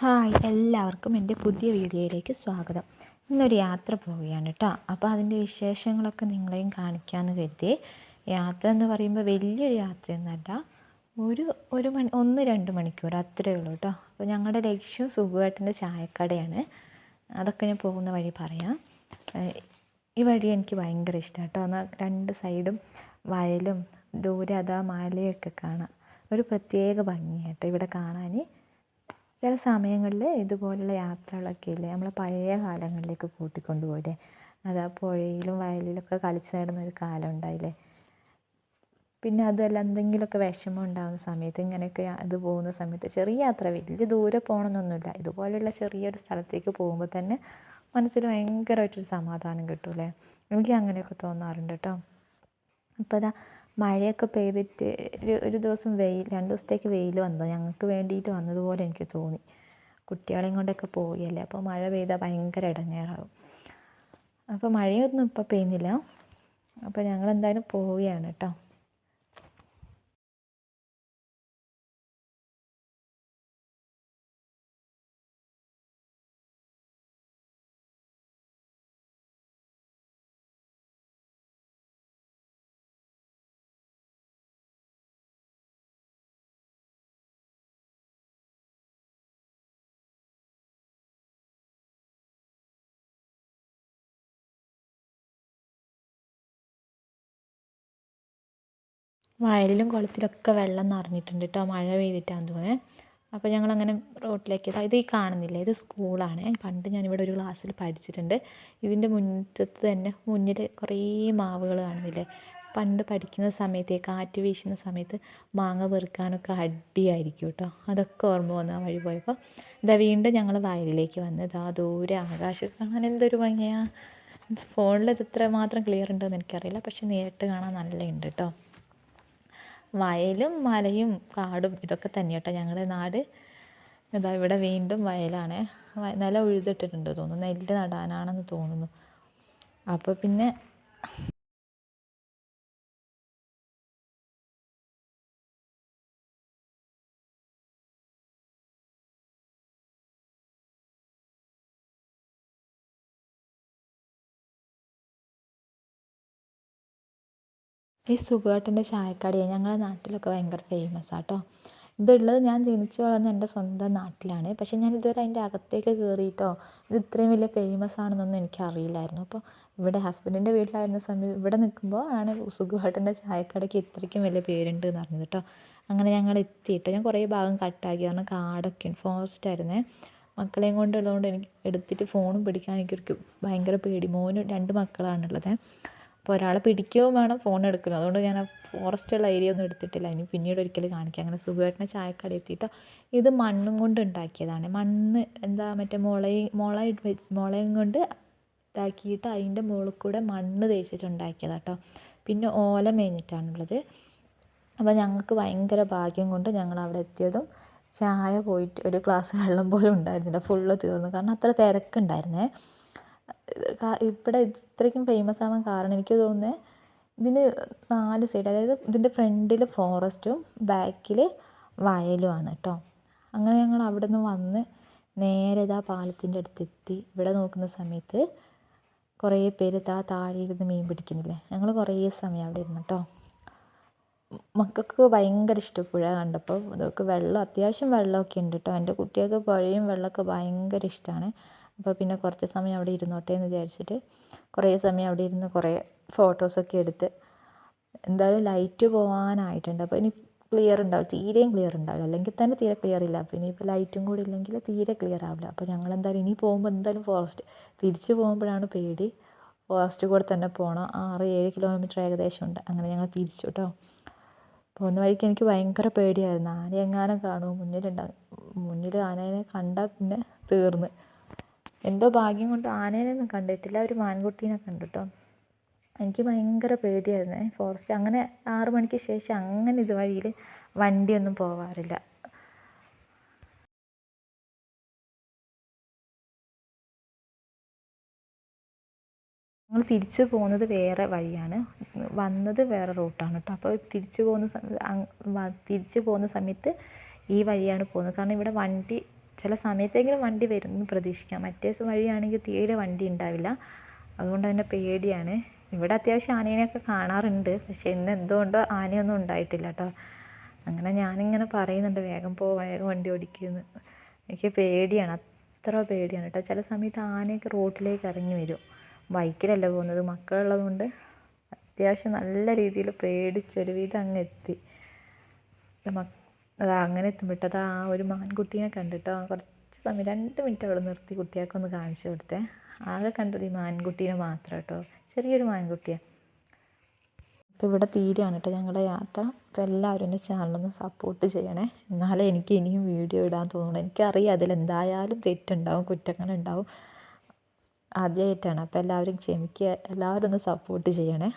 Hi എല്ലാവർക്കും എന്റെ പുതിയ വീഡിയോയിലേക്ക് സ്വാഗതം. ഇന്നൊരു യാത്ര പോവുകയാണ് കേട്ടോ അപ്പോൾ അതിന്റെ വിശേഷങ്ങളൊക്കെ നിങ്ങളെയും കാണിക്കാമെന്ന് കരുതി യാത്ര എന്ന് പറയുമ്പോൾ വലിയൊരു യാത്രയൊന്നുമല്ല ഒരു ഒരു മണി ഒന്ന് രണ്ട് മണിക്കൂർ അത്രയേ ഉള്ളൂ കേട്ടോ അപ്പോൾ ഞങ്ങളുടെ ലക്ഷ്യം സുഖുവേട്ടന്റെ ചായക്കടയാണ്. അതൊക്കെ ഞാൻ പോകുന്ന വഴി പറയാം. ഈ വഴി എനിക്ക് ഭയങ്കര ഇഷ്ടമാണ് കേട്ടോ എന്നാൽ രണ്ട് സൈഡും വയലും ദൂരെ അതാ മലയൊക്കെ കാണാം. ഒരു പ്രത്യേക ഭംഗിയാട്ടോ ഇവിടെ കാണാൻ. ചില സമയങ്ങളിൽ ഇതുപോലുള്ള യാത്രകളൊക്കെ ഇല്ലേ നമ്മളെ പഴയ കാലങ്ങളിലേക്ക് കൂട്ടിക്കൊണ്ട് പോയില്ലേ അതാ പുഴയിലും വയലിലൊക്കെ കളിച്ച് ഒരു കാലം ഉണ്ടായില്ലേ? പിന്നെ അതുമല്ല എന്തെങ്കിലുമൊക്കെ വിഷമം ഉണ്ടാകുന്ന സമയത്ത് ഇങ്ങനെയൊക്കെ ഇത് പോകുന്ന സമയത്ത് ചെറിയ യാത്ര വലിയ ദൂരെ പോകണമെന്നൊന്നുമില്ല. ഇതുപോലെയുള്ള ചെറിയൊരു സ്ഥലത്തേക്ക് പോകുമ്പോൾ തന്നെ മനസ്സിൽ ഭയങ്കരമായിട്ടൊരു സമാധാനം കിട്ടൂലേ എനിക്ക് അങ്ങനെയൊക്കെ തോന്നാറുണ്ട് കേട്ടോ. അപ്പോൾ അതാ മഴയൊക്കെ പെയ്തിട്ട് ഒരു ഒരു ദിവസം വെയിൽ രണ്ട് ദിവസത്തേക്ക് വെയിൽ വന്നത് ഞങ്ങൾക്ക് വേണ്ടിയിട്ട് വന്നതുപോലെ എനിക്ക് തോന്നി. കുട്ടികളെയും കൊണ്ടൊക്കെ പോവുകയല്ലേ അപ്പോൾ മഴ പെയ്താൽ ഭയങ്കര ഇടങ്ങേറാവും അപ്പോൾ മഴയൊന്നും ഇപ്പോൾ പെയ്യുന്നില്ല. അപ്പോൾ ഞങ്ങൾ എന്തായാലും പോവുകയാണ് കേട്ടോ. വയലിലും കുളത്തിലൊക്കെ വെള്ളം നിറഞ്ഞിട്ടുണ്ട് കേട്ടോ. മഴ പെയ്തിട്ടാന്ന് തോന്നുന്നത് അപ്പോൾ ഞങ്ങളങ്ങനെ റോട്ടിലേക്ക് അതായത് ഈ കാണുന്നില്ലേ? ഇത് സ്കൂളാണ്. പണ്ട് ഞാനിവിടെ ഒരു ക്ലാസ്സിൽ പഠിച്ചിട്ടുണ്ട്. ഇതിന്റെ മുറ്റത്ത് തന്നെ മുന്നിൽ കുറേ മാവുകൾ കാണുന്നില്ലേ? പണ്ട് പഠിക്കുന്ന സമയത്ത് കാറ്റ് വീശുന്ന സമയത്ത് മാങ്ങ പെറുക്കാനൊക്കെ അടിയായിരിക്കും കേട്ടോ. അതൊക്കെ ഓർമ്മ വന്നു ആ വഴി പോയപ്പോൾ ഇതാ വീണ്ടും ഞങ്ങൾ വയലിലേക്ക് വന്ന് ഇതാ ദൂരെ ആകാശം കാണാൻ എന്തൊരു ഭംഗിയാണ് ഫോണിൽ ഇത് ഇത്ര മാത്രം ക്ലിയർ ഉണ്ടോ എന്ന് എനിക്കറിയില്ല. പക്ഷെ നേരിട്ട് കാണാൻ നല്ല ഉണ്ട് കേട്ടോ. വയലും മലയും കാടും ഇതൊക്കെ തന്നെ കേട്ടോ ഞങ്ങളുടെ നാട്. ഇതാ ഇവിടെ വീണ്ടും വയലാണ്. നിലം ഉഴുതിട്ടിട്ടുണ്ട് തോന്നുന്നു. നെല്ല് നടാനാണെന്ന് തോന്നുന്നു. അപ്പോൾ പിന്നെ ഈ സുഖുവേട്ടന്റെ ചായക്കടയെ ഞങ്ങളുടെ നാട്ടിലൊക്കെ ഭയങ്കര ഫേമസ് ആട്ടോ ഇതുള്ളത് ഞാൻ ജനിച്ചു വളർന്ന എന്റെ സ്വന്തം നാട്ടിലാണ്. പക്ഷേ ഞാൻ ഇതുവരെ അതിന്റെ അകത്തേക്ക് കയറിയിട്ടോ ഇത് ഇത്രയും വലിയ ഫേമസ് ആണെന്നൊന്നും എനിക്കറിയില്ലായിരുന്നു. അപ്പോൾ ഇവിടെ ഹസ്ബൻഡിന്റെ വീട്ടിലായിരുന്ന സമയം ഇവിടെ നിൽക്കുമ്പോൾ ആണ് സുഖുവേട്ടന്റെ ചായക്കടയ്ക്ക് ഇത്രയ്ക്കും വലിയ പേരുണ്ട് എന്ന് അറിഞ്ഞത് കേട്ടോ അങ്ങനെ ഞങ്ങൾ എത്തിയിട്ട് ഞാൻ കുറേ ഭാഗം കട്ടാക്കി കാരണം കാടൊക്കെ ഫോറസ്റ്റ് ആയിരുന്നേ. മക്കളെയും കൊണ്ടുള്ളതുകൊണ്ട് എനിക്ക് എടുത്തിട്ട് ഫോണും പിടിക്കാൻ എനിക്കൊരു ഭയങ്കര പേടി. മോനും രണ്ട് മക്കളാണുള്ളത്. അപ്പോൾ ഒരാൾ പിടിക്കുകയും വേണം ഫോൺ എടുക്കണം അതുകൊണ്ട് ഞാൻ ഫോറസ്റ്റ് ഫോറസ്റ്റുള്ള ഏരിയ ഒന്നും എടുത്തിട്ടില്ല. ഇനി പിന്നീട് ഒരിക്കലും കാണിക്കാം. അങ്ങനെ സുഖമായിട്ടിനെ ചായക്കട എത്തിയിട്ടോ ഇത് മണ്ണും കൊണ്ട് ഉണ്ടാക്കിയതാണ്. മണ്ണ് എന്താ മറ്റേ മുളയും മുള വെച്ച് മുളയും കൊണ്ട് ഇതാക്കിയിട്ട് അതിന്റെ മുകളിൽ കൂടെ മണ്ണ് തേച്ചിട്ട് ഉണ്ടാക്കിയതാണ് കേട്ടോ പിന്നെ ഓല മേഞ്ഞിട്ടാണുള്ളത്. അപ്പോൾ ഞങ്ങൾക്ക് ഭയങ്കര ഭാഗ്യം കൊണ്ട് ഞങ്ങൾ അവിടെ എത്തിയതും ചായ പോയിട്ട് ഒരു ഗ്ലാസ് വെള്ളം പോലും ഉണ്ടായിരുന്നില്ല. ഫുള്ള് തീർന്നു. കാരണം അത്ര തിരക്കുണ്ടായിരുന്നേ. ഇവിടെ ഇത്രയ്ക്കും ഫേമസ് ആവാൻ കാരണം എനിക്ക് തോന്നുന്നത് ഇതിന് നാല് സൈഡ് അതായത് ഇതിന്റെ ഫ്രണ്ടിൽ ഫോറസ്റ്റും ബാക്കിൽ വയലുമാണ് കേട്ടോ അങ്ങനെ ഞങ്ങൾ അവിടെ നിന്ന് വന്ന് നേരെ ഇതാ പാലത്തിന്റെ അടുത്തെത്തി. ഇവിടെ നോക്കുന്ന സമയത്ത് കുറേ പേര് ഇതാ താഴെ ഇരുന്ന് മീൻ പിടിക്കുന്നില്ലേ? ഞങ്ങൾ കുറേ സമയം അവിടെ ഇരുന്നു കേട്ടോ മക്കൾക്ക് ഭയങ്കര ഇഷ്ടം പുഴ കണ്ടപ്പോൾ. അതൊക്കെ വെള്ളം അത്യാവശ്യം വെള്ളമൊക്കെ ഉണ്ട് കേട്ടോ എന്റെ കുട്ടികൾക്ക് പുഴയും വെള്ളമൊക്കെ ഭയങ്കര ഇഷ്ടമാണ്. അപ്പോൾ പിന്നെ കുറച്ച് സമയം അവിടെ ഇരുന്നോട്ടെ എന്ന് വിചാരിച്ചിട്ട് കുറേ സമയം അവിടെ ഇരുന്ന് കുറേ ഫോട്ടോസൊക്കെ എടുത്ത് എന്തായാലും ലൈറ്റ് പോകാനായിട്ടുണ്ട് അപ്പോൾ ഇനി ക്ലിയർ ഉണ്ടാവും തീരെയും ക്ലിയർ ഉണ്ടാവില്ല. അല്ലെങ്കിൽ തന്നെ തീരെ ക്ലിയർ ഇല്ല. അപ്പോൾ ഇനിയിപ്പോൾ ലൈറ്റും കൂടി ഇല്ലെങ്കിൽ തീരെ ക്ലിയർ ആവില്ല. അപ്പോൾ ഞങ്ങൾ എന്തായാലും ഇനി പോകുമ്പോൾ എന്തായാലും ഫോറസ്റ്റ് തിരിച്ച് പോകുമ്പോഴാണ് പേടി. ഫോറസ്റ്റ് കൂടെ തന്നെ പോകണം ആറ് ഏഴ് കിലോമീറ്റർ ഏകദേശം ഉണ്ട്. അങ്ങനെ ഞങ്ങൾ തിരിച്ചു കേട്ടോ. പോകുന്ന വഴിക്ക് എനിക്ക് ഭയങ്കര പേടിയായിരുന്നു. ആന എങ്ങാനും കാണുമോ? മുന്നിലുണ്ടാകും മുന്നിൽ ആനേനെ കണ്ടാൽ പിന്നെ തീർന്ന്. എന്തോ ഭാഗ്യം കൊണ്ട് ആനേനെയൊന്നും കണ്ടിട്ടില്ല. ഒരു മാൻകുട്ടീനെ കണ്ടു കേട്ടോ എനിക്ക് ഭയങ്കര പേടിയായിരുന്നു. ഫോറസ്റ്റ് അങ്ങനെ ആറു മണിക്ക് ശേഷം അങ്ങനെ ഇതുവഴിയിൽ വണ്ടിയൊന്നും പോവാറില്ല. ഞങ്ങൾ തിരിച്ചു പോകുന്നത് വേറെ വഴിയാണ്. വന്നത് വേറെ റൂട്ടാണ് കേട്ടോ അപ്പോൾ തിരിച്ചു പോകുന്ന സമയത്ത് തിരിച്ചു പോകുന്ന സമയത്ത് ഈ വഴിയാണ് പോകുന്നത്. കാരണം ഇവിടെ വണ്ടി ചില സമയത്തെങ്കിലും വണ്ടി വരും എന്ന് പ്രതീക്ഷിക്കാം. മറ്റേ വഴിയാണെങ്കിൽ തീരെ വണ്ടി ഉണ്ടാവില്ല. അതുകൊണ്ട് തന്നെ പേടിയാണ്. ഇവിടെ അത്യാവശ്യം ആനേനെയൊക്കെ കാണാറുണ്ട്. പക്ഷേ ഇന്ന് എന്തുകൊണ്ടോ ആനയൊന്നും ഉണ്ടായിട്ടില്ല കേട്ടോ. അങ്ങനെ ഞാനിങ്ങനെ പറയുന്നുണ്ട് വേഗം പോ വേഗം വണ്ടി ഓടിക്കുമെന്ന് എനിക്ക് പേടിയാണ്. അത്ര പേടിയാണ് കേട്ടോ. ചില സമയത്ത് ആനയൊക്കെ റോട്ടിലേക്ക് ഇറങ്ങി വരും. ബൈക്കിലല്ല പോകുന്നത്? മക്കളുള്ളതുകൊണ്ട് അത്യാവശ്യം നല്ല രീതിയിൽ പേടിച്ചൊരുവിധം അങ്ങ് എത്തി. മക്ക അതാ അങ്ങനെ എത്തുമ്പോഴത്തത് ആ ഒരു മാൻകുട്ടീനെ കണ്ടിട്ടോ കുറച്ച് സമയം രണ്ട് മിനിറ്റ് അവിടെ നിർത്തി കുട്ടികൾക്കൊന്ന് കാണിച്ചു കൊടുത്തേ. ആകെ കണ്ടത് ഈ മാൻകുട്ടീനെ മാത്രം കേട്ടോ ചെറിയൊരു മാൻകുട്ടിയാണ് അപ്പോൾ ഇവിടെ തീരുകയാണ് കേട്ടോ ഞങ്ങളുടെ യാത്ര. അപ്പോൾ എല്ലാവരും എന്റെ ചാനലൊന്ന് സപ്പോർട്ട് ചെയ്യണേ. എന്നാലേ എനിക്ക് ഇനിയും വീഡിയോ ഇടാൻ തോന്നുള്ളൂ എനിക്കറിയാം അതിലെന്തായാലും തെറ്റുണ്ടാവും കുറ്റങ്ങളുണ്ടാവും. ആദ്യമായിട്ടാണ് അപ്പോൾ എല്ലാവരും ക്ഷമിക്കുക. എല്ലാവരും ഒന്ന് സപ്പോർട്ട് ചെയ്യണേ.